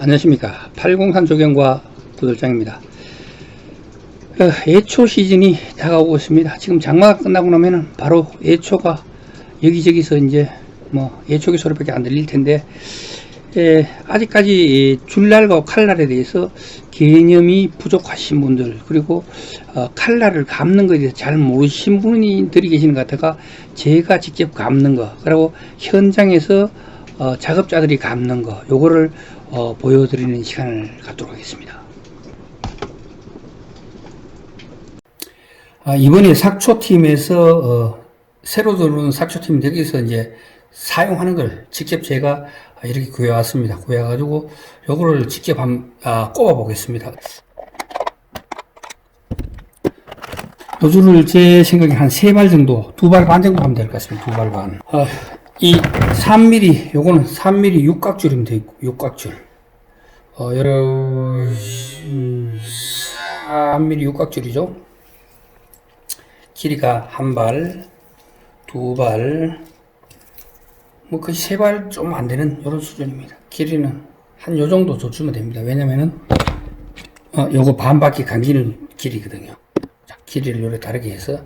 안녕하십니까. 803 조경과 구들장입니다. 어, 예초 시즌이 다가오고 있습니다. 지금 장마가 끝나고 나면은 바로 예초가 여기저기서 이제 뭐 예초기 소리밖에 안 들릴 텐데 에, 아직까지 이 줄날과 칼날에 대해서 개념이 부족하신 분들 그리고 어, 칼날을 감는 것에 대해서 잘 모르신 분들이 계시는 것 같아가 제가 직접 감는 거 그리고 현장에서 어, 작업자들이 감는 거 요거를 어, 보여드리는 시간을 갖도록 하겠습니다 아, 이번에 sak초팀에서 어, 새로 들어온 sak초팀 여기서 이제 사용하는 걸 직접 제가 이렇게 구해왔습니다. 구해가지고 요거를 직접 한, 아, 꼽아 보겠습니다. 노즐을 제 생각에 한 세 발 정도, 두 발 반 정도 하면 될 것 같습니다. 두 발 반. 어, 이 3mm, 요거는 3mm 육각줄이면 돼 있고, 육각줄. 어, 여러, 음, 3mm 육각줄이죠. 길이가 한 발, 두 발, 뭐 거의 세발 좀 안 되는 이런 수준입니다. 길이는 한 요 정도 줬주면 됩니다. 왜냐면은 어, 요거 반 바퀴 감기는 길이거든요. 자, 길이를 요래 다르게 해서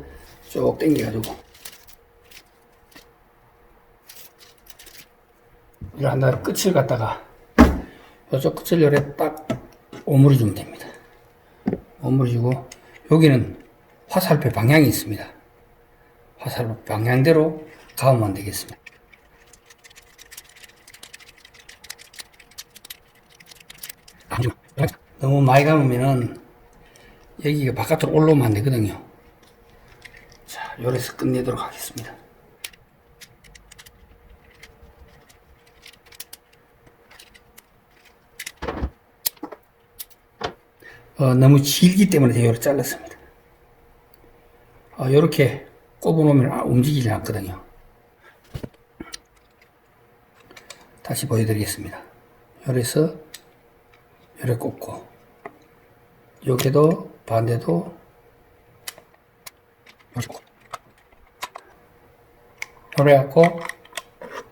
쭉 당겨가지고 이런 다음에 끝을 갖다가 요쪽 끝을 요래 딱 오므리 주면 됩니다. 오므리 주고 여기는 화살표 방향이 있습니다. 화살표 방향대로 가으면 되겠습니다. 너무 많이 감으면은 여기가 바깥으로 올라오면 안 되거든요. 자, 요래서 끝내도록 하겠습니다. 어, 너무 길기 때문에 요렇게 잘랐습니다. 어, 요렇게 꼽아놓으면 아, 움직이지 않거든요. 다시 보여드리겠습니다. 요래서 요래 꼽고 여기도 반대도 요래 꼽고 요래 갖고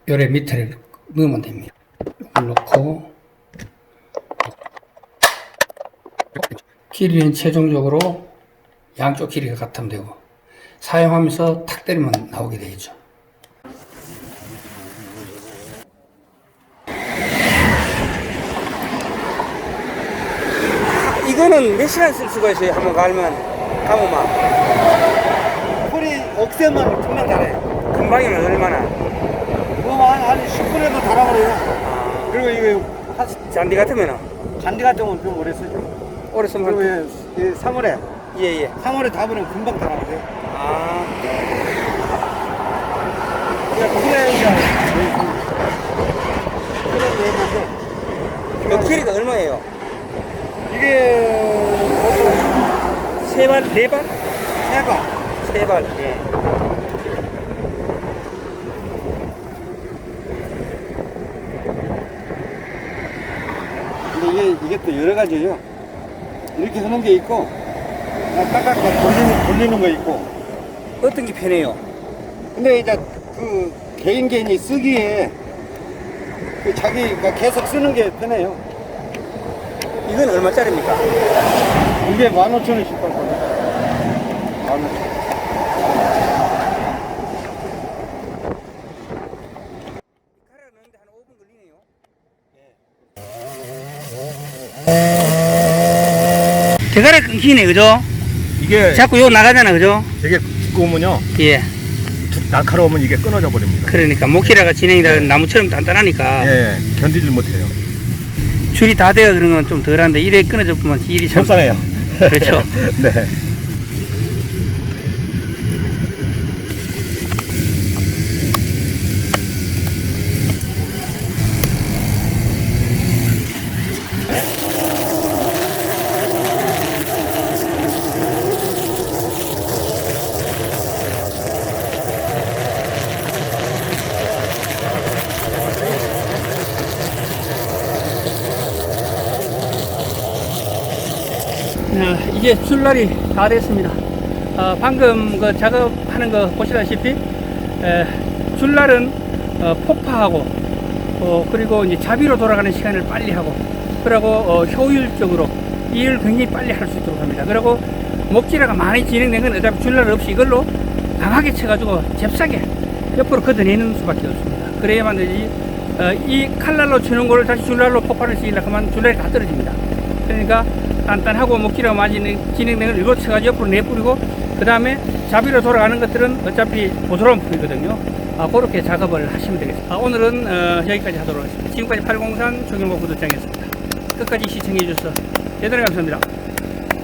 요래 밑에 넣으면 됩니다. 이걸 넣고 길이는 최종적으로 양쪽 길이가 같으면 되고 사용하면서 탁 때리면 나오게 되겠죠. 이거는 몇 시간 쓸 수가 있어요? 한번 갈면 감으면 풀이 억세면 금방 달아요. 금방이면 얼마나? 그거 한, 한 10분에만 달아버려요. 그리고 이거 한- 잔디 같으면은 잔디 같은 건좀 오래 쓰죠. 오래 쓰면 그리고 이 3월에, 예예. 3월에 담으면 금방 달아버려요. 아 그냥 그래, 이제. 그래, 그 길이가 얼마예요? 이게, 세 발, 네 발? 해봐. 세 발. 예. 근데 이게, 이게 또 여러 가지예요. 이렇게 하는 게 있고, 딱딱 돌리는, 돌리는 거 있고. 어떤 게 편해요? 근데 이제 그 개인 개인이 쓰기에 그 자기가 계속 쓰는 게 편해요. 이건 얼마짜리입니까? 이게 15,000원씩 받거든요. 15,000원. 갈아넣는데 한 5분 걸리네요. 대가리 끊기네, 그죠? 이게 자꾸 요 나가잖아, 그죠? 되게 두꺼우면요 예. 날카로우면 이게 끊어져 버립니다. 그러니까 목기라가 진행이 다 나무처럼 단단하니까 예, 견디질 못해요. 줄이 다 되어 그런 건 좀 덜한데 이래 끊어져 보면 일이 참 속상해요. 그렇죠. 네. 어, 이제 줄날이 다 됐습니다. 어, 방금 그 작업하는 거 보시다시피 에, 줄날은 어, 폭파하고 어, 그리고 이제 자비로 돌아가는 시간을 빨리 하고, 그리고 어, 효율적으로 일을 굉장히 빨리 할 수 있도록 합니다. 그리고 목질화가 많이 진행된 건 어차피 줄날 없이 이걸로 강하게 쳐가지고 잽싸게 옆으로 걷어내는 수밖에 없습니다. 그래야만 되지, 어, 이 칼날로 치는 거를 다시 줄날로 폭발을 시키려고 하면 줄날이 다 떨어집니다. 그러니까 단단하고 목질화가 많이 진행- 진행된 걸 이거 쳐가지고 옆으로 내뿌리고, 그 다음에 자비로 돌아가는 것들은 어차피 보드라운 풀이거든요. 아, 그렇게 작업을 하시면 되겠습니다. 아, 오늘은 어, 여기까지 하도록 하겠습니다. 지금까지 803 조경호 구독장이었습니다. 끝까지 시청해 주셔서 대단히 감사합니다.